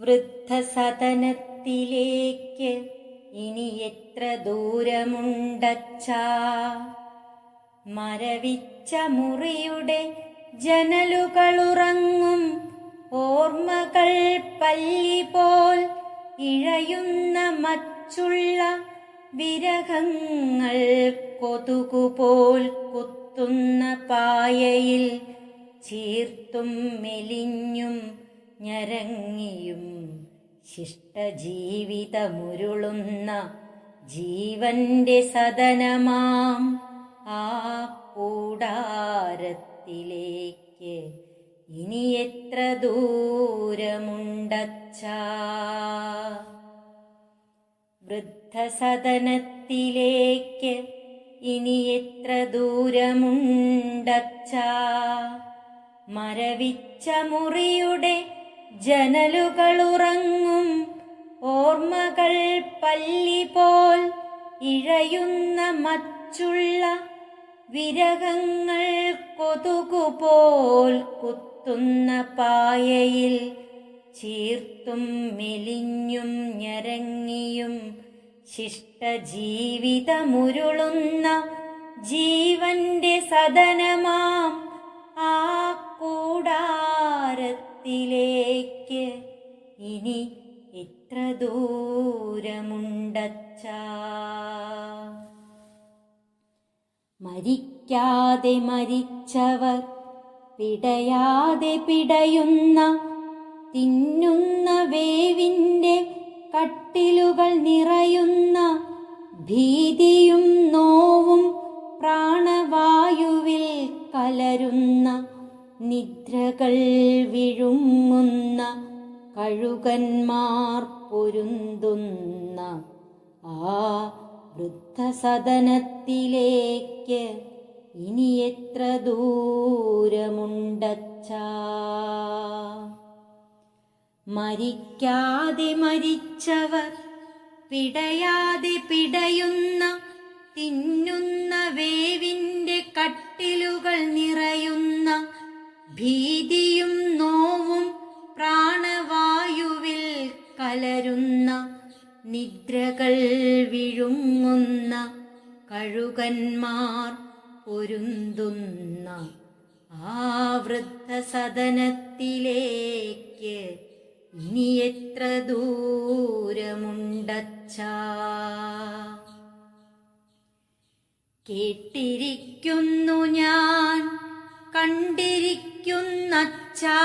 വൃദ്ധസദനത്തിലേക്ക് ഇനി എത്ര ദൂരമുണ്ടച്ചാ? മരവിച്ച മുറിയുടെ ജനലുകളുറങ്ങും ഓർമ്മകൾ പല്ലി പോൽ ഇഴയുന്ന മച്ചുള്ള വിരഹങ്ങൾ കൊതുകുപോൽ കുത്തുന്ന പായയിൽ ചീർത്തും മെലിഞ്ഞും ഞരങ്ങിയും ശിഷ്ടജീവിതമുരുളുന്ന ജീവന്റെ സദനമാം ആ കൂടാരത്തിലേക്ക് ഇനി എത്ര ദൂരമുണ്ടച്ച? വൃദ്ധസദനത്തിലേക്ക് ഇനി എത്ര ദൂരമുണ്ടച്ച? മരവിച്ച മുറിയുടെ ജനലുകളുറങ്ങും ഓർമ്മകൾ പല്ലി പോൽ ഇഴയുന്ന മച്ചുള്ള വിരഹങ്ങൾ കൊതുകുപോൽ കുത്തുന്ന പായയിൽ ചീർത്തും മെലിഞ്ഞും ഞരങ്ങിയും ശിഷ്ടജീവിതമുരുളുന്ന ജീവന്റെ സദനമാം ആ കൂടാരത്തിലേക്ക് ഇനി എത്ര ദൂരമുണ്ടച്ച. മരിക്കാതെ മരിച്ചവർ പിടയാതെ പിടയുന്ന തിന്നുന്ന വേവിന്റെ കട്ടിലുകൾ നിറയുന്ന ഭീതിയും നിദ്രകൾ വിഴുങ്ങുന്ന കഴുകന്മാർ പൊരുന്തുന്ന ആ വൃദ്ധസദനത്തിലേക്ക് ഇനി എത്ര ദൂരമുണ്ടച്ച? മരിക്കാതെ മരിച്ചവർ പിടയാതെ പിടയുന്ന തിന്നുന്ന വേവിന്റെ കട്ടിലുകൾ നിറയുന്ന ഭീതിയും നോവും പ്രാണവായുവിൽ കലരുന്ന നിദ്രകൾ വിഴുങ്ങുന്ന കഴുകന്മാർ പൊരുന്തുന്ന ആ വൃദ്ധസദനത്തിലേക്ക് ഇനി എത്ര ദൂരമുണ്ടച്ചാ? കേട്ടിരിക്കുന്നു ഞാൻ കണ്ടിരിക്കുന്നച്ചാ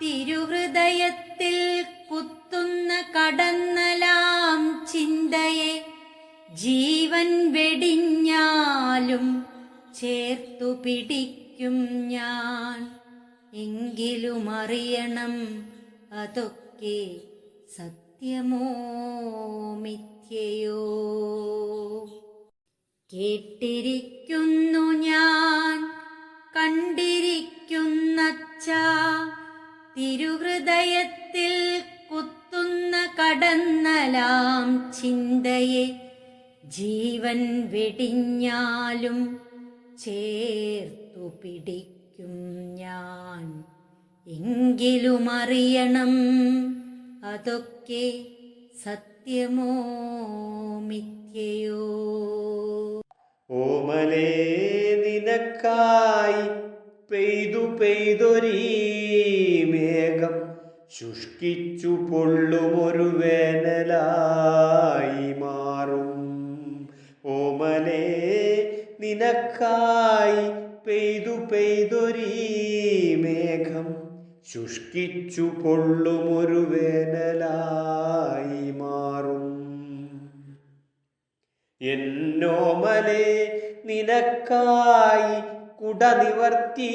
തിരുഹൃദയത്തിൽ കുത്തുന്ന കടന്നലാം ചിന്തയെ ജീവൻ വെടിഞ്ഞാലും ചേർത്തു പിടിക്കും ഞാൻ. എങ്കിലും അറിയണം അതൊക്കെ സത്യമോ മിഥ്യയോ? കേട്ടിരിക്കുന്നു ഞാൻ കണ്ടിരിക്കുന്നച്ചാ തിരുഹൃദയത്തിൽ കുത്തുന്ന കടന്നലാം ചിന്തയെ ജീവൻ വെടിഞ്ഞാലും ചേർത്തു പിടിക്കും ഞാൻ. എങ്കിലും അറിയണം അതൊക്കെ സത്യമോ മിഥ്യയോ? ഓമലേ നിനക്കായി പെയ്തു പെയ്തൊരീ മേഘം ശുഷ്കിച്ചു പൊള്ളുമൊരു വേനലായി മാറും. ഓമലേ നിനക്കായി പെയ്തു പെയ്തൊരീ മേഘം ശുഷ്കിച്ചു പൊള്ളുമൊരു വേനലായി മാറും. എന്നോമലെ നിനക്കായി കുട നിവർത്തി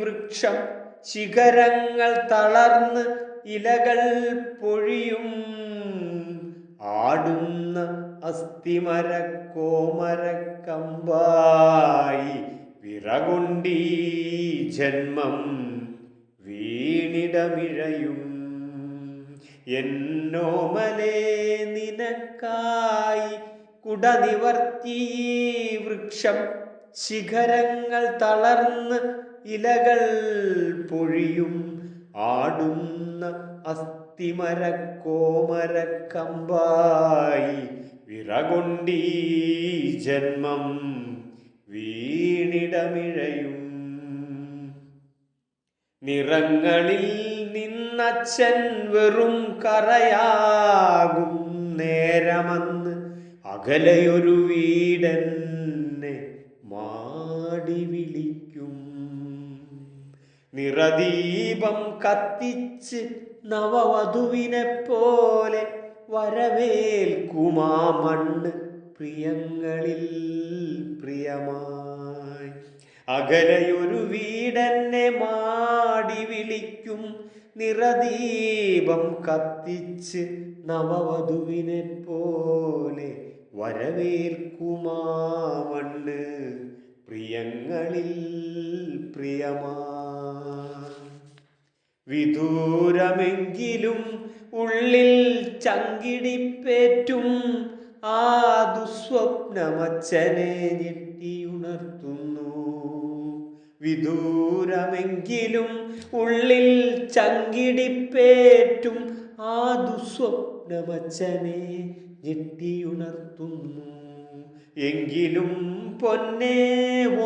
വൃക്ഷം ശിഖരങ്ങൾ തളർന്ന് ഇലകൾ പൊഴിയും. ആടുന്ന അസ്ഥിമര കോമരക്കമ്പായി വിറകൊണ്ടീ ജന്മം വീണിടമിഴയും. എന്നോമലേ നിനക്കായി കുട നിവർത്തി വൃക്ഷം ശിഖരങ്ങൾ തളർന്ന് ഇലകൾ പൊഴിയും. ആടുന്ന അസ്ഥിമരക്കോമരക്കമ്പായി വിറകൊണ്ടീ ജന്മം വീണിടമിഴയും. നിറങ്ങളിൽ നിന്നച്ഛൻ വെറും കറയാകും നേരമന്ന് അകലെയൊരു വീടന്നെ മാടി വിളിക്കും. നിറദീപം കത്തിച്ച് നവവധുവിനെ പോലെ വരവേൽക്കുമാ മണ്ണ് പ്രിയങ്ങളിൽ പ്രിയമായി. അകലയൊരു വീടെന്നെ മാടി വിളിക്കും. നിറദീപം കത്തിച്ച് നവവധുവിനെ പോലെ വരവേൽക്കുമാ മണ്ണ് പ്രിയങ്ങളിൽ പ്രിയമാ വിദൂരമെങ്കിലും ഉള്ളിൽ ചങ്കിടിപ്പേറ്റും ആ ദുസ്വപ്നമച്ഛനെ ഞെട്ടിയുണർത്തുന്നു. വിദൂരമെങ്കിലും ഉള്ളിൽ ചങ്കിടിപ്പേറ്റും ആ ദുസ്വപ്നമച്ഛനെ ഞെട്ടിയുണർത്തുന്നു എങ്കിലും പൊന്നെ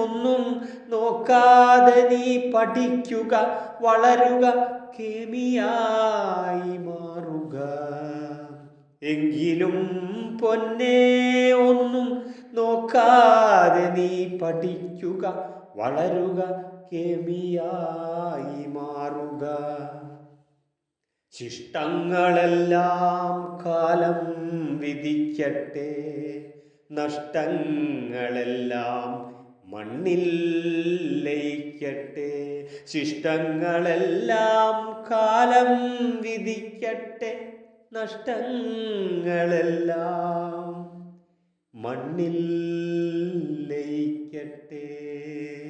ഒന്നും നോക്കാതെ നീ പഠിക്കുക വളരുക കേമിയായി മാറുക. എങ്കിലും പൊന്നെ ഒന്നും നോക്കാതെ നീ പഠിക്കുക വളരുക കേമിയായി മാറുക. ശിഷ്ടങ്ങളെല്ലാം കാലം വിധിക്കട്ടെ. നഷ്ടങ്ങളെല്ലാം മണ്ണിൽ ലയിക്കട്ടെ. ശിഷ്ടങ്ങളെല്ലാം കാലം വിധിക്കട്ടെ. നഷ്ടങ്ങളെല്ലാം മണ്ണിൽ ലയിക്കട്ടെ.